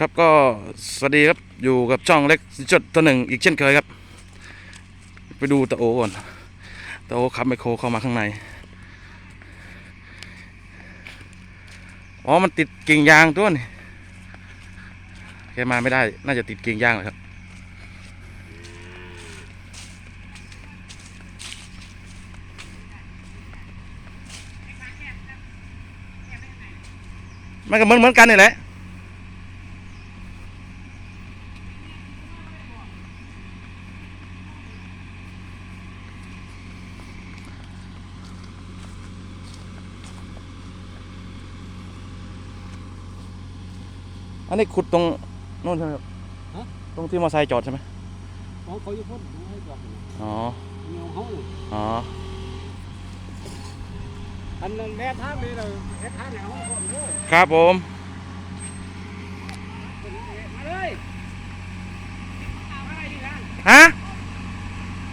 ครับก็สวัสดีครับอยู่กับช่องเล็กจุดตัวหนึ่งอีกเช่นเคยครับ ไปดูตะโอก่อนตะโอขับไมโครเข้ามาข้างใน อ๋อมันติดกิ่งยางตัวนี่แกมาไม่ได้น่าจะติดกิ่งยางเลยครับมันก็เหมือนเหมือนกันนี่แหละ อันนี้ขุดตรงนู่นใช่ไหมครับฮะ ตรงที่มอเตอร์ไซค์จอดใช่ไหมอ๋อเขาอยู่พ่นเขาให้บอกนะอ๋อ เงาเขาน่ะอ๋อ อันนั้นแม่ทางนี้เลยแม่ทางไหนเขาพ่นเลยครับผม มาเลยเอาอะไรดีกันฮะ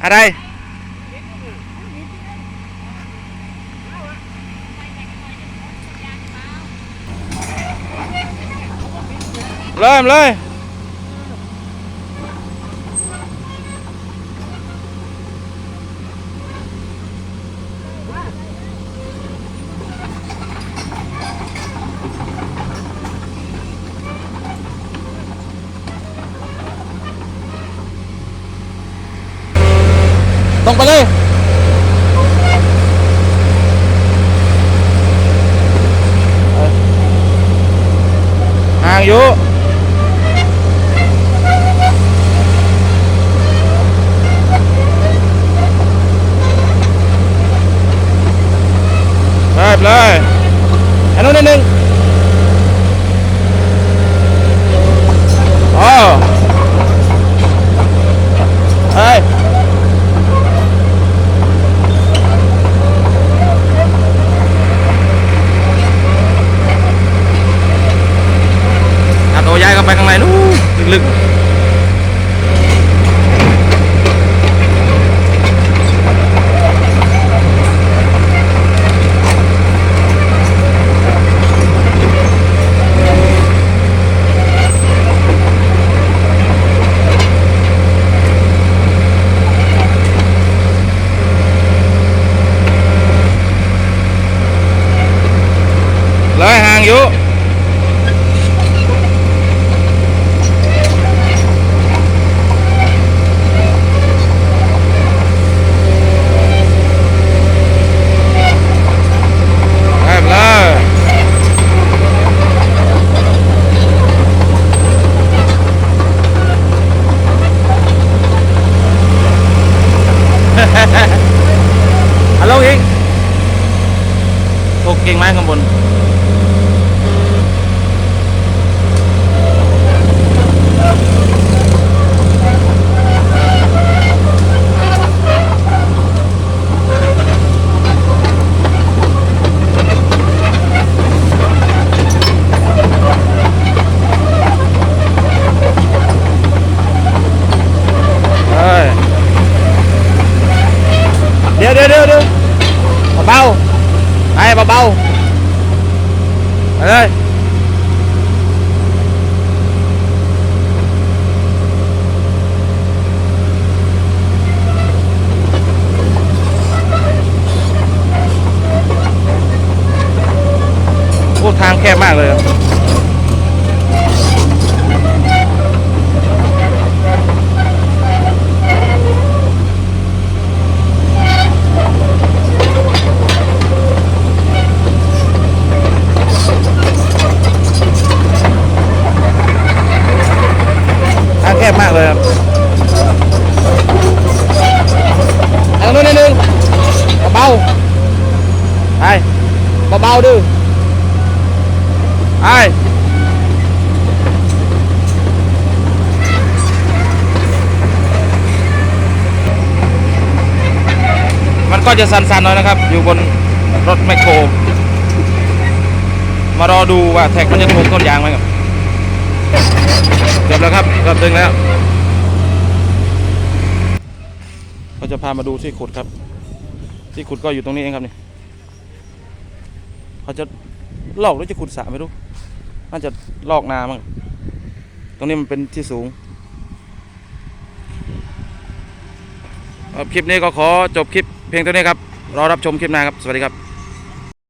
อะไร เริ่มเลยตรงไปเลยห่างอยู่ เลยอันนู้นนิดนึงอ๋อเฮ้ยถ้าตัวย้ายเข้าไปข้างในนู้นลึกๆเลยห่างอยู่ ไปเลยฮัลโหลอีก ตกกิ่งไม้ข้างบน เอ้ยเดี๋ยวเดี๋ยวเดี๋ยวเดี๋ยวเบาๆไอ้เบาๆไป เลยโอ้ทางแคบมากเลยอะ ทางแคบมากเลยครับทางนู้นนิดนึงเบาๆไปเบาๆดื้อไปมัน ก็จะสั่นๆหน่อยนะครับ อยู่บนรถแมคโครมารอดูว่าแท็กมันจะถูกต้นยางไหมครับเกือบแล้วครับเกือบถึงแล้วเขาจะพามาดูที่ขุดครับ ที่ขุดก็อยู่ตรงนี้เองครับนี่เขาจะลอกหรือจะขุดสระไม่รู้น่าจะลอกนามั้งตรงนี้มันเป็นที่สูงรับคลิปนี้ก็ขอจบคลิป เพียงเท่านี้ครับรอรับชมคลิปหน้าครับ สวัสดีครับ